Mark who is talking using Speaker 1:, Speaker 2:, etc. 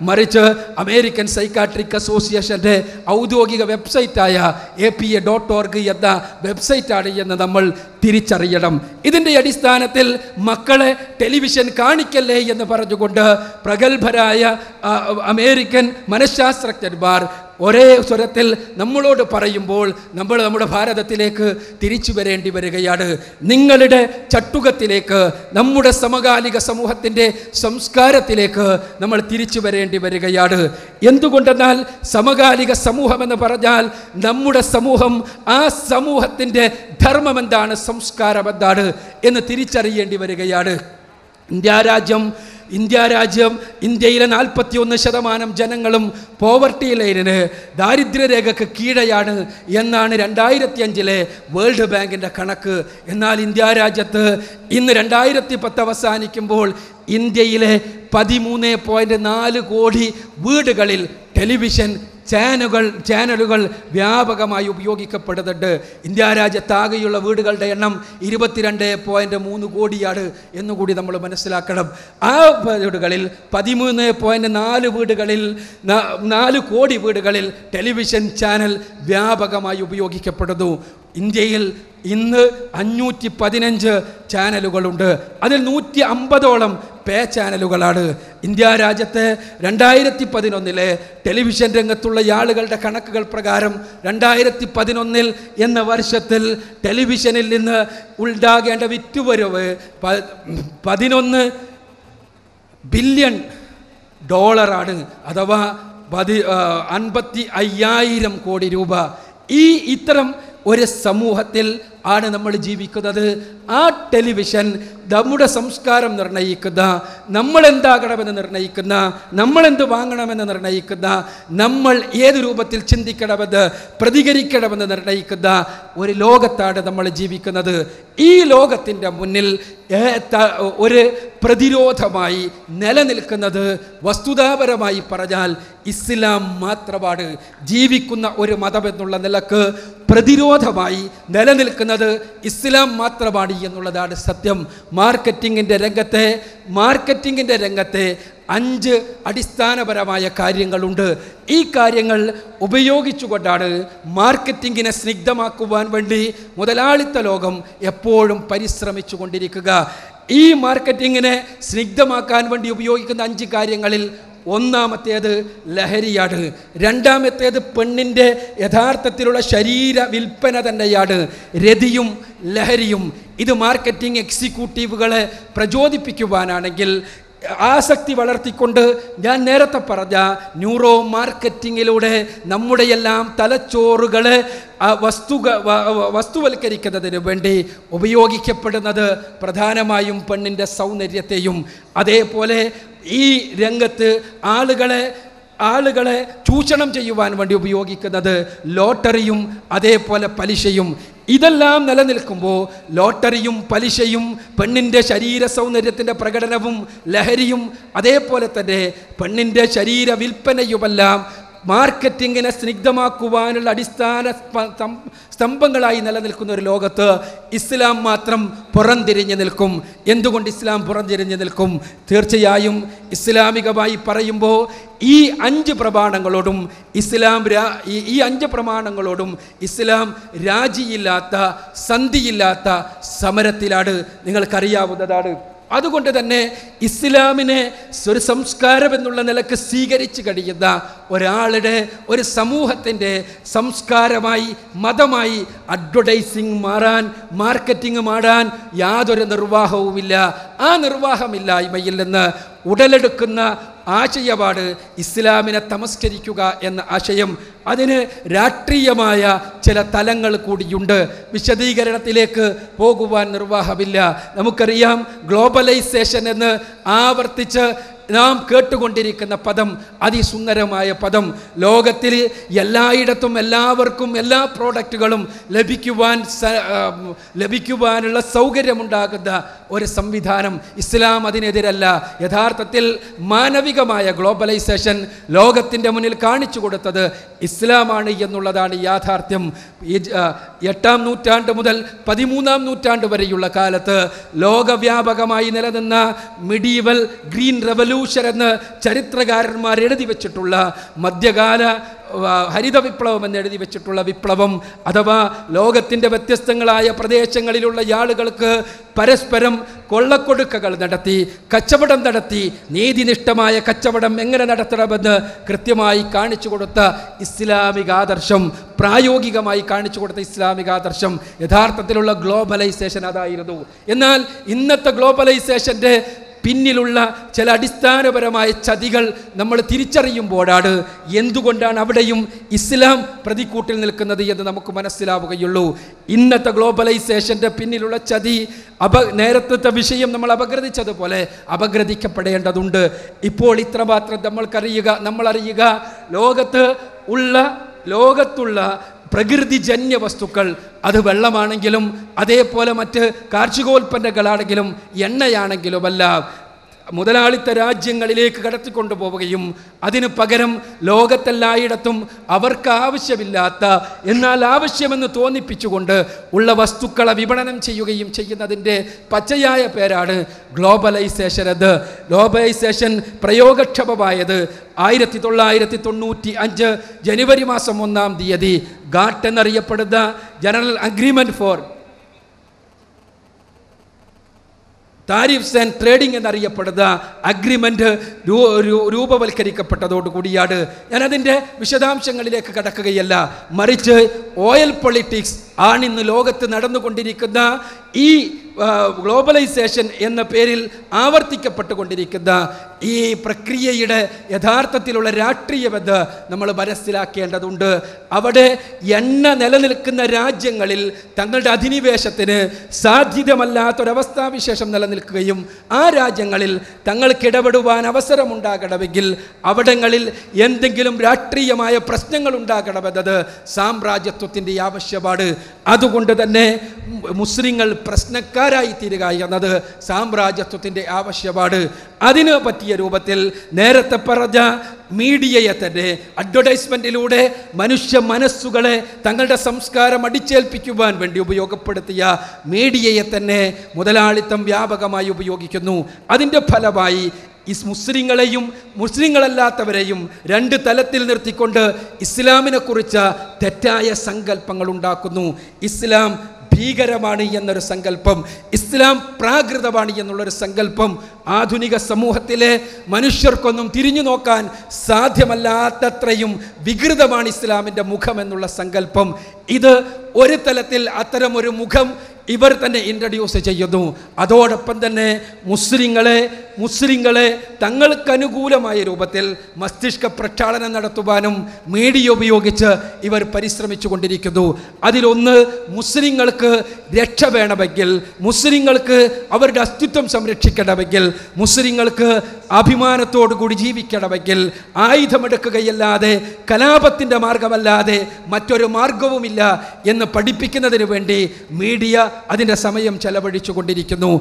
Speaker 1: മറിച്ച് American psychiatric അസോസിയേഷന്റെ ഔദ്യോഗിക വെബ്സൈറ്റായ A P A dot org എന്ന വെബ്സൈറ്റാണ് എന്ന് നമ്മൾ തിരിച്ചറിയണം. ഇതിന്റെ അടിസ്ഥാനത്തിൽ മക്കളെ ടെലിവിഷൻ കാണിക്കല്ലേ എന്ന് പറഞ്ഞുകൊണ്ട് പ്രഗത്ഭരായ അമേരിക്കൻ മനഃശാസ്ത്രജ്ഞന്മാർ ഒരേ സ്വരത്തിൽ നമ്മളോട് പറയുമ്പോൾ നമ്മൾ നമ്മുടെ ഭാരതത്തിലേക്ക് തിരിച്ചു വരേണ്ടി വരികയാണ്. നിങ്ങളുടെ ചട്ടുകത്തിലേക്ക് നമ്മുടെ സമകാലിക സമൂഹത്തിന്റെ സംസ്കാരത്തിലേക്ക് നമ്മൾ തിരിച്ചു വരേണ്ടി വരികയാണ്. എന്തുകൊണ്ടെന്നാൽ സമകാലിക സമൂഹം എന്ന് പറഞ്ഞാൽ നമ്മുടെ സമൂഹം ആ സമൂഹത്തിന്റെ ധർമ്മം എന്താണ് സംസ്കാരം എന്താണ് എന്ന് തിരിച്ചറിയേണ്ടി വരികയാണ്. ഇന്ത്യ രാജ്യം ഇന്ത്യ രാജ്യം ഇന്ത്യയിലെ നാൽപ്പത്തി ഒന്ന് ശതമാനം ജനങ്ങളും പോവർട്ടി ലൈനിന് ദാരിദ്ര്യരേഖക്ക് കീഴെയാണ് എന്നാണ് രണ്ടായിരത്തി അഞ്ചിലെ വേൾഡ് ബാങ്കിന്റെ കണക്ക്. എന്നാൽ ഇന്ത്യ രാജ്യത്ത് ഇന്ന് രണ്ടായിരത്തി പത്ത് അവസാനിക്കുമ്പോൾ ഇന്ത്യയിലെ പതിമൂന്ന് പോയിന്റ് നാല് കോടി വീടുകളിൽ ടെലിവിഷൻ ചാനലുകൾ ചാനലുകൾ വ്യാപകമായി ഉപയോഗിക്കപ്പെടുന്നുണ്ട്. ഇന്ത്യ രാജ്യത്താകെയുള്ള വീടുകളുടെ എണ്ണം ഇരുപത്തിരണ്ട് പോയിന്റ് മൂന്ന് കോടിയാണ് എന്നുകൂടി നമ്മൾ മനസ്സിലാക്കണം. ആ വീടുകളിൽ പതിമൂന്ന് പോയിന്റ് നാല് വീടുകളിൽ നാല് കോടി വീടുകളിൽ ടെലിവിഷൻ ചാനൽ വ്യാപകമായി ഉപയോഗിക്കപ്പെടുന്നു. ഇന്ത്യയിൽ ഇന്ന് അഞ്ഞൂറ്റി പതിനഞ്ച് ചാനലുകളുണ്ട്. അതിൽ നൂറ്റി അമ്പതോളം പേ ചാനലുകളാണ്. ഇന്ത്യ രാജ്യത്തെ രണ്ടായിരത്തി പതിനൊന്നിലെ ടെലിവിഷൻ രംഗത്തുള്ള ആളുകളുടെ കണക്കുകൾ പ്രകാരം രണ്ടായിരത്തി പതിനൊന്നിൽ എന്ന വർഷത്തിൽ ടെലിവിഷനിൽ നിന്ന് ഉണ്ടാകേണ്ട വിറ്റുവരവ് പതിനൊന്ന് ബില്യൺ ഡോളറാണ് അഥവാ പതി അൻപത്തി അയ്യായിരം കോടി രൂപ. ഈ ഇത്തരം ഒരു സമൂഹത്തിൽ ആണ് നമ്മൾ ജീവിക്കുന്നത്. ആ ടെലിവിഷൻ നമ്മുടെ സംസ്കാരം നിർണയിക്കുന്ന നമ്മൾ എന്താകണമെന്ന് നിർണയിക്കുന്ന നമ്മൾ എന്ത് വാങ്ങണമെന്ന് നിർണയിക്കുന്ന നമ്മൾ ഏത് രൂപത്തിൽ ചിന്തിക്കണമെന്ന് പ്രതികരിക്കണമെന്ന് നിർണയിക്കുന്ന ഒരു ലോകത്താണ് നമ്മൾ ജീവിക്കുന്നത്. ഈ ലോകത്തിന്റെ മുന്നിൽ ഒരു പ്രതിരോധമായി നിലനിൽക്കുന്നത് വസ്തുതാപരമായി പറഞ്ഞാൽ ഇസ്ലാം മാത്രമാണ്. ജീവിക്കുന്ന ഒരു മതമെന്നുള്ള നിലയ്ക്ക് പ്രതിരോധമായി നിലനിൽക്കുന്നത് ഇസ്ലാം മാത്രമാണ് എന്നുള്ളതാണ് സത്യം. മാർക്കറ്റിങ്ങിന്റെ രംഗത്തെ മാർക്കറ്റിങ്ങിന്റെ രംഗത്തെ അഞ്ച് അടിസ്ഥാനപരമായ കാര്യങ്ങളുണ്ട്. ഈ കാര്യങ്ങൾ ഉപയോഗിച്ചുകൊണ്ടാണ് മാർക്കറ്റിങ്ങിനെ സ്നിഗ്ധമാക്കുവാൻ വേണ്ടി മുതലാളിത്ത ലോകം എപ്പോഴും പരിശ്രമിച്ചു കൊണ്ടിരിക്കുക ഈ മാർക്കറ്റിങ്ങിനെ സ്നിഗ്ധമാക്കാൻ വേണ്ടി ഉപയോഗിക്കുന്ന അഞ്ച് കാര്യങ്ങളിൽ ഒന്നാമത്തേത് ലഹരിയാണ് രണ്ടാമത്തേത് പെണ്ണിന്റെ യഥാർത്ഥത്തിലുള്ള ശരീര വിൽപ്പന തന്നെയാണ് രതിയും ലഹരിയും ഇത് മാർക്കറ്റിംഗ് എക്സിക്യൂട്ടീവുകളെ പ്രചോദിപ്പിക്കുവാനാണെങ്കിൽ ആസക്തി വളർത്തിക്കൊണ്ട് ഞാൻ നേരത്തെ പറഞ്ഞ ന്യൂറോ മാർക്കറ്റിങ്ങിലൂടെ നമ്മുടെയെല്ലാം തലച്ചോറുകളെ വസ്തു വസ്തുവൽക്കരിക്കുന്നതിന് വേണ്ടി ഉപയോഗിക്കപ്പെടുന്നത് പ്രധാനമായും പെണ്ണിന്റെ സൗന്ദര്യത്തെയും അതേപോലെ ഈ രംഗത്ത് ആളുകളെ ആളുകളെ ചൂഷണം ചെയ്യുവാൻ വേണ്ടി ഉപയോഗിക്കുന്നത് ലോട്ടറിയും അതേപോലെ പലിശയും. ഇതെല്ലാം നിലനിൽക്കുമ്പോൾ ലോട്ടറിയും പലിശയും പെണ്ണിന്റെ ശരീര സൗന്ദര്യത്തിന്റെ പ്രകടനവും ലഹരിയും അതേപോലെ തന്നെ പെണ്ണിന്റെ ശരീര വിൽപ്പനയുമെല്ലാം മാർക്കറ്റിങ്ങിനെ സ്നിഗ്ധമാക്കുവാനുള്ള അടിസ്ഥാന സ്തംഭങ്ങളായി നിലനിൽക്കുന്ന ഒരു ലോകത്ത് ഇസ്ലാം മാത്രം പുറംതിരിഞ്ഞു നിൽക്കും. എന്തുകൊണ്ട് ഇസ്ലാം പുറംതിരിഞ്ഞു നിൽക്കും? തീർച്ചയായും ഇസ്ലാമികമായി പറയുമ്പോൾ ഈ അഞ്ച് പ്രമാണങ്ങളോടും ഇസ്ലാം ഈ അഞ്ച് പ്രമാണങ്ങളോടും ഇസ്ലാം രാജിയില്ലാത്ത സന്ധിയില്ലാത്ത സമരത്തിലാണ് നിങ്ങൾക്കറിയാവുന്നതാണ്. അതുകൊണ്ട് തന്നെ ഇസ്ലാമിനെ ഒരു സംസ്കാരം എന്നുള്ള നിലയ്ക്ക് സ്വീകരിച്ചു കഴിയുന്ന ഒരാളുടെ ഒരു സമൂഹത്തിന്റെ സംസ്കാരമായി മതമായി അഡ്വർടൈസിങ് മാറാൻ മാർക്കറ്റിംഗ് മാറാൻ യാതൊരു നിർവാഹവുമില്ല. ആ നിർവാഹമില്ലായ്മയിൽ നിന്ന് ഉടലെടുക്കുന്ന ആശയമാണ് ഇസ്ലാമിനെ തമസ്കരിക്കുക എന്ന ആശയം അതിന് രാഷ്ട്രീയമായ ചില തലങ്ങൾ കൂടിയുണ്ട്. വിശദീകരണത്തിലേക്ക് പോകുവാൻ നിർവാഹമില്ല. നമുക്കറിയാം ഗ്ലോബലൈസേഷൻ എന്ന് ആവർത്തിച്ച് നാം കേട്ടുകൊണ്ടിരിക്കുന്ന പദം അതിസുന്ദരമായ പദം. ലോകത്തിൽ എല്ലായിടത്തും എല്ലാവർക്കും എല്ലാ പ്രോഡക്റ്റുകളും ലഭിക്കുവാൻ ലഭിക്കുവാനുള്ള സൗകര്യമുണ്ടാകുന്ന ഒരു സംവിധാനം. ഇസ്ലാം അതിനെതിരല്ല. യഥാർത്ഥത്തിൽ മാനവികമായ ഗ്ലോബലൈസേഷൻ ലോകത്തിന്റെ മുന്നിൽ കാണിച്ചു കൊടുത്തത് ഇസ്ലാമാണ് എന്നുള്ളതാണ് യാഥാർത്ഥ്യം. എട്ടാം നൂറ്റാണ്ട് മുതൽ പതിമൂന്നാം നൂറ്റാണ്ട് വരെയുള്ള കാലത്ത് ലോകവ്യാപകമായി നിലനിന്ന മിഡീവൽ ഗ്രീൻ റെവല്യൂഷൻ എന്ന് ചരിത്രകാരന്മാർ എഴുതി വെച്ചിട്ടുള്ള മധ്യകാല ഹരിത വിപ്ലവം എന്ന് എഴുതി വെച്ചിട്ടുള്ള വിപ്ലവം അഥവാ ലോകത്തിന്റെ വ്യത്യസ്തങ്ങളായ പ്രദേശങ്ങളിലുള്ള ആളുകൾക്ക് പരസ്പരം കൊള്ളക്കൊടുക്കകൾ നടത്തി കച്ചവടം നടത്തി നീതിനിഷ്ഠമായ കച്ചവടം എങ്ങനെ നടത്തണമെന്ന് കൃത്യമായി കാണിച്ചു കൊടുത്ത ഇസ്ലാമിക ആദർശം പ്രായോഗികമായി കാണിച്ചു കൊടുത്ത ഇസ്ലാമിക ആദർശം യഥാർത്ഥത്തിലുള്ള ഗ്ലോബലൈസേഷൻ അതായിരുന്നു. എന്നാൽ ഇന്നത്തെ ഗ്ലോബലൈസേഷന്റെ പിന്നിലുള്ള ചില അടിസ്ഥാനപരമായ ചതികൾ നമ്മൾ തിരിച്ചറിയുമ്പോഴാണ് എന്തുകൊണ്ടാണ് അവിടെയും ഇസ്ലാം പ്രതിക്കൂട്ടിൽ നിൽക്കുന്നത് എന്ന് നമുക്ക് മനസ്സിലാവുകയുള്ളൂ. ഇന്നത്തെ ഗ്ലോബലൈസേഷന്റെ പിന്നിലുള്ള ചതി അപ നേരത്തെ വിഷയം നമ്മൾ അപഗ്രഥിച്ചതുപോലെ അപഗ്രഥിക്കപ്പെടേണ്ടതുണ്ട്. ഇപ്പോൾ ഇത്രമാത്രം നമ്മൾക്കറിയുക നമ്മളറിയുക. ലോകത്ത് ഉള്ള ലോകത്തുള്ള പ്രകൃതിജന്യ വസ്തുക്കൾ അത് വെള്ളമാണെങ്കിലും അതേപോലെ മറ്റ് കാർഷികോൽപ്പന്നങ്ങളാണെങ്കിലും എണ്ണയാണെങ്കിലും അല്ല മുതലാളിത്ത രാജ്യങ്ങളിലേക്ക് കടത്തിക്കൊണ്ടുപോവുകയും അതിന് പകരം ലോകത്തെല്ലായിടത്തും അവർക്ക് ആവശ്യമില്ലാത്ത എന്നാൽ ആവശ്യമെന്ന് തോന്നിപ്പിച്ചുകൊണ്ട് ഉള്ള വസ്തുക്കളെ വിപണനം ചെയ്യുകയും ചെയ്യുന്നതിന്റെ പച്ചയായ പേരാണ് ഗ്ലോബലൈസേഷൻ അത്. ഗ്ലോബലൈസേഷൻ പ്രയോഗക്ഷമമായത് ആയിരത്തി തൊള്ളായിരത്തി തൊണ്ണൂറ്റി അഞ്ച് ജനുവരി മാസം ഒന്നാം തീയതി ഗാട്ട് എന്നറിയപ്പെടുന്ന general agreement for tariffs and trading എന്നറിയപ്പെടുന്ന അഗ്രിമെന്റ് രൂപവൽക്കരിക്കപ്പെട്ടതോടുകൂടിയാണ്. ഞാനതിന്റെ വിശദാംശങ്ങളിലേക്ക് കടക്കുകയല്ല. മറിച്ച് ഓയിൽ പൊളിറ്റിക്സ് ആണ് ഇന്ന് ലോകത്ത് നടന്നുകൊണ്ടിരിക്കുന്ന ഈ ഗ്ലോബലൈസേഷൻ എന്ന പേരിൽ ആവർത്തിക്കപ്പെട്ടുകൊണ്ടിരിക്കുന്ന ഈ പ്രക്രിയയുടെ യഥാർത്ഥത്തിലുള്ള രാഷ്ട്രീയമെന്ന് നമ്മൾ മനസ്സിലാക്കേണ്ടതുണ്ട്. അവിടെ എണ്ണ നിലനിൽക്കുന്ന രാജ്യങ്ങളിൽ തങ്ങളുടെ അധിനിവേശത്തിന് സാധ്യതമല്ലാത്തൊരവസ്ഥാവിശേഷം നിലനിൽക്കുകയും ആ രാജ്യങ്ങളിൽ തങ്ങൾക്ക് ഇടപെടുവാൻ അവസരമുണ്ടാകണമെങ്കിൽ അവിടങ്ങളിൽ എന്തെങ്കിലും രാഷ്ട്രീയമായ പ്രശ്നങ്ങൾ ഉണ്ടാകണമെന്നത് സാമ്രാജ്യത്വത്തിന്റെ ആവശ്യപാട്. അതുകൊണ്ട് തന്നെ മുസ്ലിങ്ങൾ പ്രശ്നക്കാരായി തീരുക എന്നത് സാമ്രാജ്യത്വത്തിന്റെ ആവശ്യപാട്. അതിന് പറ്റിയ രൂപത്തിൽ നേരത്തെ പറഞ്ഞ മീഡിയയെ തന്നെ അഡ്വർടൈസ്മെന്റിലൂടെ മനുഷ്യ മനസ്സുകളെ തങ്ങളുടെ സംസ്കാരം അടിച്ചേൽപ്പിക്കുവാൻ വേണ്ടി ഉപയോഗപ്പെടുത്തിയ മീഡിയയെ തന്നെ മുതലാളിത്തം വ്യാപകമായി ഉപയോഗിക്കുന്നു. അതിന്റെ ഫലമായി ഇസ് മുസ്ലിങ്ങളെയും മുസ്ലിങ്ങളല്ലാത്തവരെയും രണ്ട് തലത്തിൽ നിർത്തിക്കൊണ്ട് ഇസ്ലാമിനെക്കുറിച്ച് തെറ്റായ സങ്കല്പങ്ങൾ ഉണ്ടാക്കുന്നു ഇസ്ലാം ഭീകരമാണ് എന്നൊരു സങ്കല്പം ഇസ്ലാം പ്രാകൃതമാണ് എന്നുള്ളൊരു സങ്കല്പം ആധുനിക സമൂഹത്തിലെ മനുഷ്യർക്കൊന്നും തിരിഞ്ഞു നോക്കാൻ സാധ്യമല്ലാത്തത്രയും വികൃതമാണ് ഇസ്ലാമിന്റെ മുഖം എന്നുള്ള സങ്കല്പം. ഇത് ഒരു തലത്തിൽ അത്തരമൊരു മുഖം ഇവർ തന്നെ ഇൻട്രഡ്യൂസ് ചെയ്യുന്നു. അതോടൊപ്പം തന്നെ മുസ്ലിങ്ങളെ മുസ്ലിങ്ങളെ തങ്ങൾക്കനുകൂലമായ രൂപത്തിൽ മസ്തിഷ്ക പ്രക്ഷാളനം നടത്തുവാനും മീഡിയ ഉപയോഗിച്ച് ഇവർ പരിശ്രമിച്ചു കൊണ്ടിരിക്കുന്നു അതിലൊന്ന് മുസ്ലിങ്ങൾക്ക് രക്ഷ വേണമെങ്കിൽ മുസ്ലിങ്ങൾക്ക് അവരുടെ അസ്തിത്വം സംരക്ഷിക്കണമെങ്കിൽ മുസ്ലിങ്ങൾക്ക് അഭിമാനത്തോടു കൂടി ജീവിക്കണമെങ്കിൽ ആയുധമെടുക്കുകയല്ലാതെ കലാപത്തിന്റെ മാർഗമല്ലാതെ മറ്റൊരു മാർഗവുമില്ല എന്ന് പഠിപ്പിക്കുന്നതിന് വേണ്ടി മീഡിയ അതിന്റെ സമയം ചെലവഴിച്ചു കൊണ്ടിരിക്കുന്നു